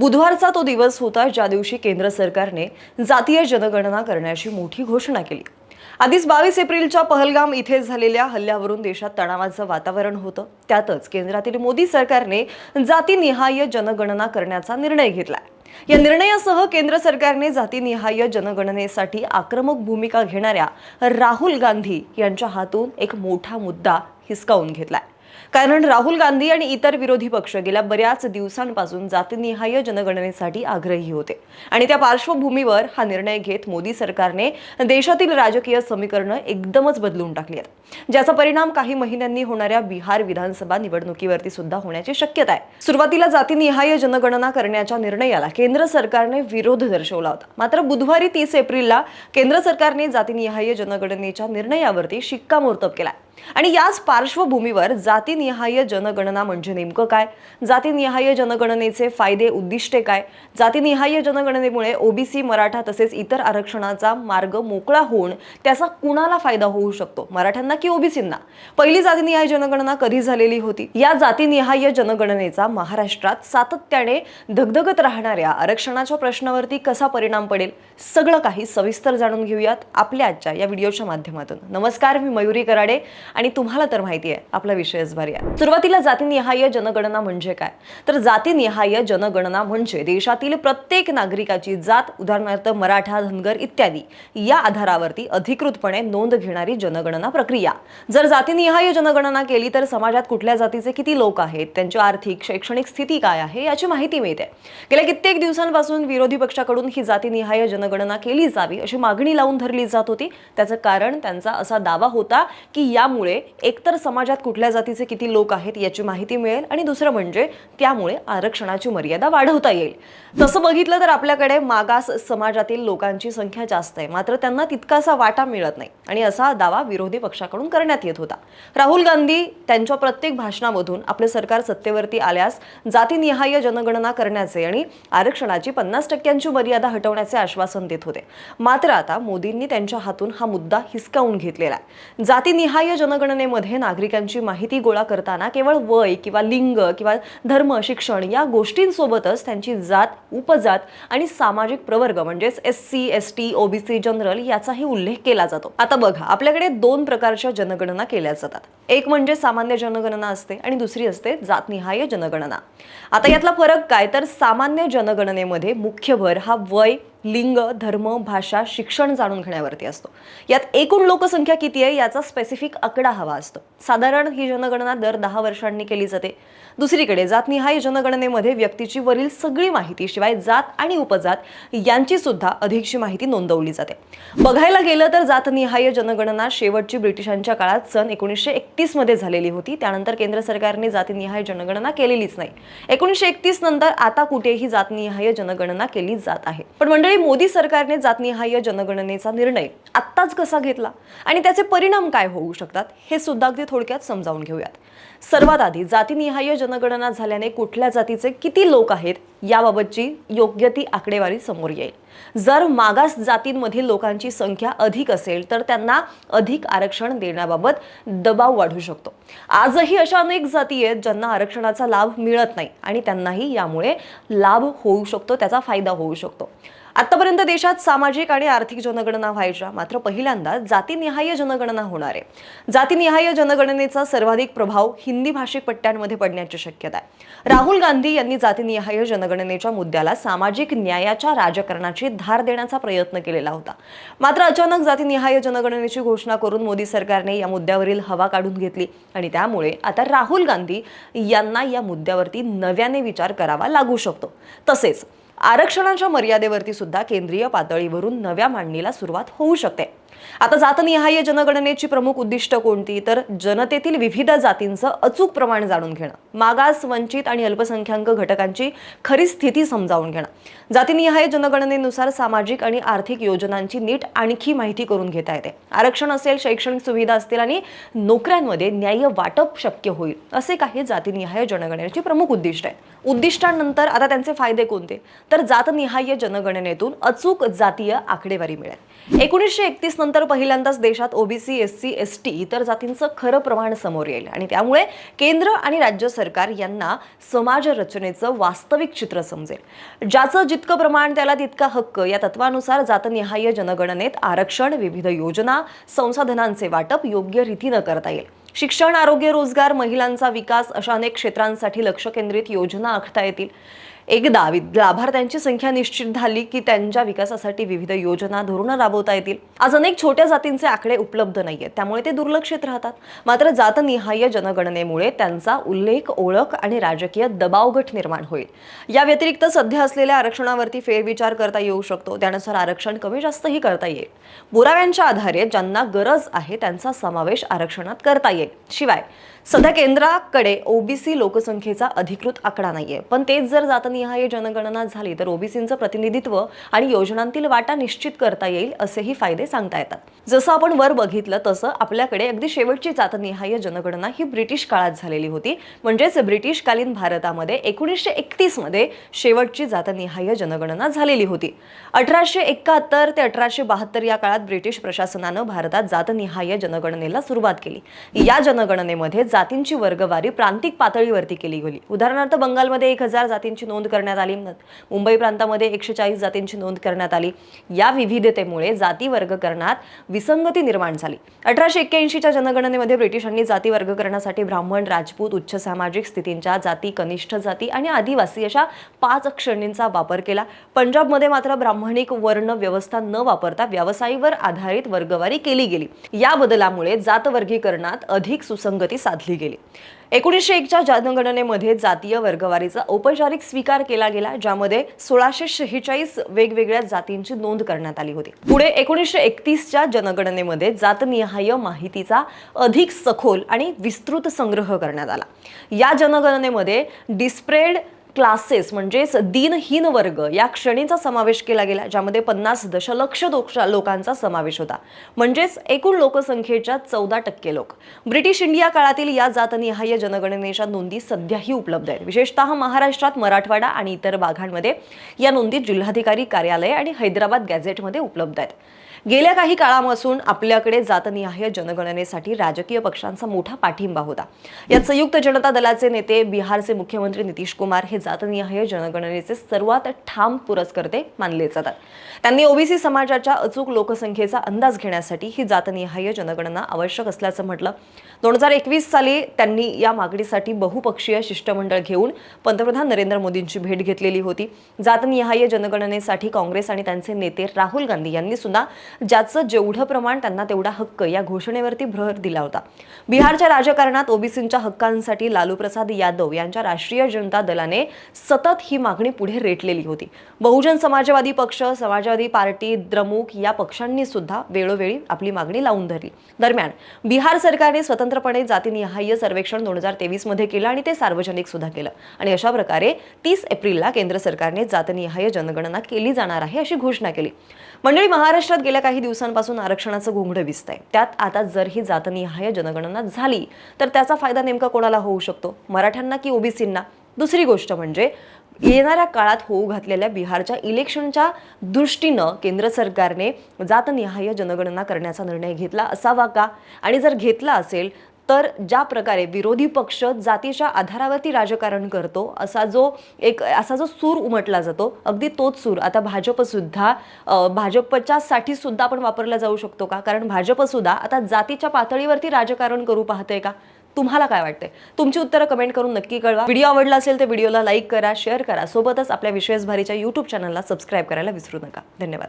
बुधवारचा तो दिवस होता ज्या दिवशी केंद्र सरकारने जातीय जनगणना करण्याची मोठी घोषणा केली. आधीच बावीस एप्रिलच्या पहलगाम इथे झालेल्या हल्ल्यावरून देशात तणावाचं वातावरण होतं. त्यातच केंद्रातील मोदी सरकारने जातीनिहाय जनगणना करण्याचा निर्णय घेतलाय या निर्णयासह केंद्र सरकारने जातीनिहाय जनगणनेसाठी आक्रमक भूमिका घेणाऱ्या राहुल गांधी यांच्या हातून एक मोठा मुद्दा हिसकावून घेतलाय. कारण राहुल गांधी आणि इतर विरोधी पक्ष गेल्या बऱ्याच दिवसांपासून जातीनिहाय जनगणनेसाठी आग्रही होते. आणि त्या पार्श्वभूमीवर हा निर्णय घेत मोदी सरकारने देशातील राजकीय समीकरणं एकदमच बदलून टाकली आहेत. ज्याचा परिणाम काही महिन्यांनी होणाऱ्या बिहार विधानसभा निवडणुकीवरती सुद्धा होण्याची शक्यता आहे. सुरुवातीला जातीनिहाय जनगणना करण्याच्या निर्णयाला केंद्र सरकारने विरोध दर्शवला होता. मात्र बुधवारी तीस एप्रिलला केंद्र सरकारने जातीनिहाय जनगणनेच्या निर्णयावरती शिक्कामोर्तब केला आणि याच पार्श्वभूमीवर जाती जातीनिहाय जनगणना म्हणजे नेमकं काय? जातीनिहाय जनगणनेचे फायदे उद्दिष्टे काय? जातीनिहाय जनगणनेमुळे ओबीसी मराठा तसेच इतर आरक्षणाचा मार्ग मोकळा होऊन त्याचा कुणाला फायदा होऊ शकतो? मराठ्यांना की ओबीसींना पहिली जातीनिहाय जनगणना कधी झालेली होती? या जातीनिहाय जनगणनेचा महाराष्ट्रात सातत्याने धगधगत राहणाऱ्या आरक्षणाच्या प्रश्नावरती कसा परिणाम पडेल? सगळं काही सविस्तर जाणून घेऊयात आपल्या आजच्या या व्हिडिओच्या माध्यमातून. नमस्कार मी मयुरी कराडे आणि तुम्हाला तर माहिती आहे आपला विषय भारी सुरुवातीला जातीनिहाय जनगणना म्हणजे काय? तर जातीनिहाय जनगणना म्हणजे देशातील प्रत्येक नागरिकाची जात उदाहरणार्थ मराठा धनगर इत्यादी या आधारावरती अधिकृतपणे नोंद घेणारी जनगणना प्रक्रिया. जर जातीनिहाय जनगणना केली तर समाजात कुठल्या जातीचे किती लोक आहेत? त्यांची आर्थिक शैक्षणिक स्थिती काय आहे? याची माहिती मिळते. गेल्या कित्येक दिवसांपासून विरोधी पक्षाकडून ही जातीनिहाय जनगणना केली जावी अशी मागणी लावून धरली जात होती. त्याचं कारण त्यांचा असा दावा होता की यामुळे एकतर समाजात कुठल्या जातीचे किती लोक आहेत याची माहिती मिळेल आणि दुसरं म्हणजे त्यामुळे आरक्षणाची मर्यादा वाढवता येईल. तसं बघितलं तर आपल्याकडे मागास समाजातील लोकांची संख्या जास्त आहे. मात्र त्यांना तितकासा वाटा मिळत नाही आणि असा दावा विरोधी पक्षाकडून करण्यात येत होता. राहुल गांधी त्यांच्या प्रत्येक भाषणामधून आपले सरकार सत्तेवरती आल्यास जातीनिहाय जनगणना करण्याचे आणि आरक्षणाची पन्नास टक्क्यांची मर्यादा हटवण्याचे आश्वासन देत होते. मात्र आता मोदींनी त्यांच्या हातून हा मुद्दा हिसकावून घेतलेला आहे. जातीनिहाय जनगणनेमध्ये नागरिकांची माहिती गोळा करताना केवळ वय किंवा लिंग किंवा धर्म शिक्षण या गोष्टींसोबतच त्यांची जात उपजात आणि सामाजिक प्रवर्ग म्हणजेच S C S T OBC general याचाही उल्लेख केला जातो. आता बघा आपल्याकडे दोन प्रकारच्या जनगणना केल्या जातात. एक म्हणजे सामान्य जनगणना असते आणि दुसरी असते जातनिहाय जनगणना. आता यातला फरक काय? तर सामान्य जनगणनेमध्ये मुख्य भर हा वय लिंग धर्म भाषा शिक्षण जाणून घेण्यावरती असतो. यात एकूण लोकसंख्या किती आहे याचा स्पेसिफिक आकडा हवा असतो. साधारण ही जनगणना दर दहा वर्षांनी केली जाते. दुसरीकडे जातनिहाय जनगणनेमध्ये व्यक्तीची वरील सगळी माहिती शिवाय जात आणि उपजात यांची सुद्धा अधिकची माहिती नोंदवली जाते. बघायला गेलं तर जातनिहाय जनगणना शेवटची ब्रिटिशांच्या काळात सन एकोणीसशे एकतीसमध्ये झालेली होती. त्यानंतर केंद्र सरकारने जातनिहाय जनगणना केलेलीच नाही. एकोणीसशे एकतीस नंतर आता कुठेही जातनिहाय जनगणना केली जात आहे. पण मंडळी मोदी सरकारने जातनिहाय जनगणनेचा निर्णय आत्ताच कसा घेतला आणि त्याचे परिणाम काय होऊ शकतात हे सुद्धा अगदी थोडक्यात समजावून घेऊयात. सर्वात आधी जातीनिहाय जनगणना झाल्याने कुठल्या जातीचे किती लोक आहेत याबाबतची योग्य ती आकडेवारी समोर येईल. जर मागास जातींमधील लोकांची संख्या अधिक असेल तर त्यांना अधिक आरक्षण देण्याबाबत दबाव वाढू शकतो. आजही अशा अनेक जाती आहेत ज्यांना आरक्षणाचा लाभ मिळत नाही आणि त्यांनाही यामुळे लाभ होऊ शकतो त्याचा फायदा होऊ शकतो. आतापर्यंत देशात सामाजिक आणि आर्थिक जनगणना व्हायच्या मात्र पहिल्यांदा जातीनिहाय जनगणना होणार आहे. जातीनिहाय जनगणनेचा सर्वाधिक प्रभाव हिंदी भाषिक पट्ट्यांमध्ये पडण्याची शक्यता आहे. राहुल गांधी यांनी जातीनिहाय जनगणनेच्या मुद्द्याला सामाजिक न्यायाच्या राजकारणाची धार देण्याचा प्रयत्न केलेला होता. मात्र अचानक जातीनिहाय जनगणनेची घोषणा करून मोदी सरकारने या मुद्द्यावरील हवा काढून घेतली आणि त्यामुळे आता राहुल गांधी यांना या मुद्द्यावरती नव्याने विचार करावा लागू शकतो. तसेच आरक्षणाच्या मर्यादेवरती सुद्धा केंद्रीय पातळीवरून नव्या मांडणीला सुरुवात होऊ शकते. आता जातनिहाय जनगणनेची प्रमुख उद्दिष्ट कोणती? तर जनतेतील विविध जातींचं अचूक प्रमाण जाणून घेणं मागास वंचित आणि अल्पसंख्याक घटकांची खरी स्थिती समजावून घेणं. जातीनिहाय जनगणनेनुसार सामाजिक आणि आर्थिक योजनांची नीट आणखी माहिती करून घेता येते. आरक्षण असेल शैक्षणिक सुविधा असतील आणि नोकऱ्यांमध्ये न्याय्य वाटप शक्य होईल असे काही जातीनिहाय जनगणनेची प्रमुख उद्दिष्ट आहेत. उद्दिष्टांनंतर आता त्यांचे फायदे कोणते? तर जातनिहाय जनगणनेतून अचूक जातीय आकडेवारी मिळेल. एकोणीसशे एकतीस नंतर पहिल्यांदाच देशात OBC S C S T इतर जातींचं खरं प्रमाण समोर येईल. आणि त्यामुळे केंद्र आणि राज्य सरकार यांना समाज रचनेचं वास्तविक चित्र समजेल. ज्याचं जितकं प्रमाण त्याला तितका हक्क या तत्वानुसार जातनिहाय जनगणनेत आरक्षण विविध योजना संसाधनांचे वाटप योग्य रीतीनं करता येईल. शिक्षण आरोग्य रोजगार महिलांचा विकास अशा अनेक क्षेत्रांसाठी लक्ष केंद्रित योजना आखता येतील. एकदा लाभार्थ्यांची संख्या निश्चित झाली की त्यांच्या विकासासाठी विविध योजना धोरणं राबवता येतील. आज अनेक छोट्या जातींचे आकडे उपलब्ध नाहीयेत. त्यामुळे ते दुर्लक्षित राहतात. मात्र जातनिहाय जनगणनेमुळे त्यांचा उल्लेख ओळख आणि राजकीय दबावगट निर्माण होईल. या व्यतिरिक्त सध्या असलेल्या आरक्षणावरती फेरविचार करता येऊ शकतो. त्यानुसार आरक्षण कमी जास्तही करता येईल. पुराव्यांच्या आधारे ज्यांना गरज आहे त्यांचा समावेश आरक्षणात करता येईल. शिवाय सध्या केंद्राकडे ओबीसी लोकसंख्येचा अधिकृत आकडा नाहीये. पण तेच जर जातनिहाय जनगणना झाली तर ओबीसींचं प्रतिनिधित्व आणि योजनांतील वाटा निश्चित करता येईल असेही फायदे सांगता येतात. जसं आपण वर बघितलं तसं आपल्याकडे अगदी शेवटची जातनिहाय जनगणना ही ब्रिटिश काळात झालेली होती. म्हणजेच ब्रिटिशकालीन भारतामध्ये एकोणीसशे एकतीसमध्ये शेवटची जातनिहाय जनगणना झालेली होती. अठराशे एकाहत्तर ते अठराशे बहात्तर या काळात ब्रिटिश प्रशासनानं भारतात जातनिहाय जनगणनेला सुरुवात केली. या जनगणनेमध्ये जातींची वर्गवारी प्रांतिक पातळीवरती केली गेली. उदाहरणार्थ बंगालमध्ये एक हजार जातींची नोंद करण्यात आली. मुंबई प्रांतामध्ये एकशे चाळीस जातींची नोंद करण्यात आली. या विविधतेमुळे जाती वर्गकरणात विसंगती निर्माण झाली. अठराशे एक्क्याऐंशीच्या जनगणनेमध्ये ब्रिटिशांनी जाती वर्गकरणासाठी ब्राह्मण राजपूत उच्च सामाजिक स्थितींच्या जाती कनिष्ठ जाती आणि आदिवासी अशा पाच श्रेणींचा वापर केला. पंजाबमध्ये मात्र ब्राह्मणिक वर्ण व्यवस्था न वापरता व्यवसायीवर आधारित वर्गवारी केली गेली. या बदलामुळे जात वर्गीकरणात अधिक सुसंगती साधली गेली. एकोणीसशे एकच्या जनगणनेमध्ये जातीय वर्गवारीचा औपचारिक स्वीकार केला गेला ज्यामध्ये सोळाशे शेहेचाळीस वेगवेगळ्या जातींची नोंद करण्यात आली होती. पुढे एकोणीसशे एकतीसच्या जनगणनेमध्ये जातनिहाय माहितीचा अधिक सखोल आणि विस्तृत संग्रह करण्यात आला. या जनगणनेमध्ये डिस्प्रेड क्लासेस म्हणजेच दिनहीन वर्ग या श्रेणीचा समावेश केला गेला ज्यामध्ये पन्नास दशलक्ष लोकांचा समावेश होता. म्हणजेच एकूण लोकसंख्येच्या चौदा टक्के लोक. ब्रिटिश इंडिया काळातील या जातनिहाय जनगणनेच्या नोंदी सध्याही उपलब्ध आहेत. विशेषतः महाराष्ट्रात मराठवाडा आणि इतर भागांमध्ये या नोंदी जिल्हाधिकारी कार्यालय आणि हैदराबाद गॅझेटमध्ये उपलब्ध आहेत. गेल्या काही काळापासून आपल्याकडे जातनिहाय जनगणनेसाठी राजकीय पक्षांचा मोठा पाठिंबा होता. यात संयुक्त जनता दलाचे नेते बिहारचे मुख्यमंत्री नितीश कुमार हे जातनिहाय जनगणनेचे सर्वात ठाम पुरस्कर्ते मानले जातात. त्यांनी ओबीसी समाजाच्या अचूक लोकसंख्येचा अंदाज घेण्यासाठी ही जातनिहाय जनगणना आवश्यक असल्याचं म्हटलं. दोन हजार एकवीस साली त्यांनी या मागणीसाठी बहुपक्षीय शिष्टमंडळ घेऊन पंतप्रधान नरेंद्र मोदींची भेट घेतलेली होती. जातनिहाय जनगणनेसाठी काँग्रेस आणि त्यांचे नेते राहुल गांधी यांनी सुद्धा ज्याचं जेवढं प्रमाण त्यांना तेवढा हक्क या घोषणेवरती भर दिला होता. बिहारच्या राजकारणात ओबीसींच्या हक्कांसाठी लालू प्रसाद यादव यांच्या राष्ट्रीय जनता दलाने सतत ही मागणी पुढे रेटलेली होती. बहुजन समाजवादी पक्ष समाजवादी पार्टी द्रमुक या पक्षांनी सुद्धा वेळोवेळी आपली मागणी लावून धरली. दरम्यान बिहार सरकारने स्वतंत्रपणे जातीनिहाय सर्वेक्षण दोन हजार तेवीसमध्ये केलं आणि ते सार्वजनिक सुद्धा केलं. आणि अशा प्रकारे तीस एप्रिलला केंद्र सरकारने जातनिहाय जनगणना केली जाणार आहे अशी घोषणा केली. मंडळी महाराष्ट्रात गेल्या काही दिवसांपासून आरक्षणाचं घोंगडं आहे त्यात आता जर ही जातनिहाय जनगणना झाली तर त्याचा फायदा नेमका कोणाला होऊ शकतो? मराठ्यांना की ओबीसींना? दुसरी गोष्ट म्हणजे येणाऱ्या काळात होऊ घातलेल्या बिहारच्या इलेक्शनच्या दृष्टीनं केंद्र सरकारने जातनिहाय जनगणना करण्याचा निर्णय घेतला असावा का? आणि जर घेतला असेल तर ज्या प्रकारे विरोधी पक्ष जातीच्या आधारावरती राजकारण करतो असा जो एक असा जो सूर उमटला जातो अगदी तोच सूर. आता भाजपसुद्धा भाजपच्या साठी सुद्धा आपण वापरला जाऊ शकतो का? कारण भाजपसुद्धा आता जातीच्या पातळीवरती राजकारण करू पाहते का? तुम्हाला काय वाटते तुमची उत्तरं कमेंट करून नक्की कळवा. व्हिडिओ आवडला असेल तर व्हिडिओला लाईक करा शेअर करा. सोबतच आपल्या विशेष भारीच्या यूट्यूब चॅनलला सबस्क्राईब करायला विसरू नका. धन्यवाद.